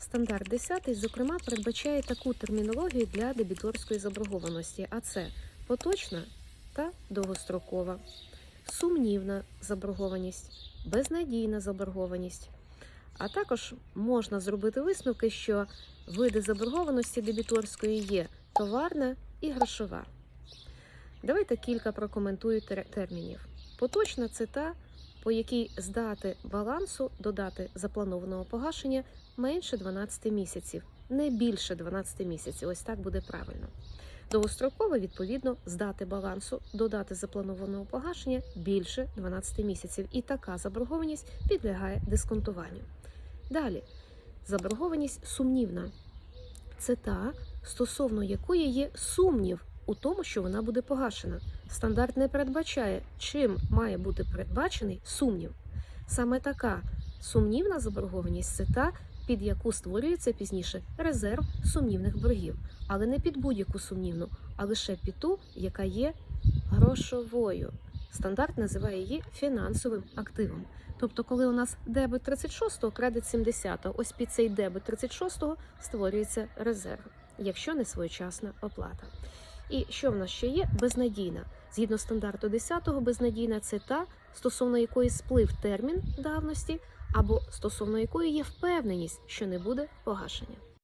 Стандарт 10, зокрема, передбачає таку термінологію для дебіторської заборгованості, а це поточна та довгострокова, сумнівна заборгованість, безнадійна заборгованість. А також можна зробити висновки, що види заборгованості дебіторської є товарна і грошова. Давайте кілька прокоментую термінів. Поточна це та, по якій з дати балансу до дати запланованого погашення менше 12 місяців, не більше 12 місяців. Ось так буде правильно. Довгострокова, відповідно, з дати балансу до дати запланованого погашення більше 12 місяців. І така заборгованість підлягає дисконтуванню. Далі, заборгованість сумнівна. Це та, стосовно якої є сумнів у тому, що вона буде погашена. Стандарт не передбачає, чим має бути передбачений сумнів. Саме така сумнівна заборгованість це та, під яку створюється пізніше резерв сумнівних боргів, але не під будь-яку сумнівну, а лише під ту, яка є грошовою. Стандарт називає її фінансовим активом. Тобто, коли у нас дебет 36-го, кредит 70-го, ось під цей дебет 36 створюється резерв, якщо не своєчасна оплата. І що в нас ще є? Безнадійна. Згідно стандарту 10, безнадійна це та, стосовно якої сплив термін давності, або стосовно якої є впевненість, що не буде погашення.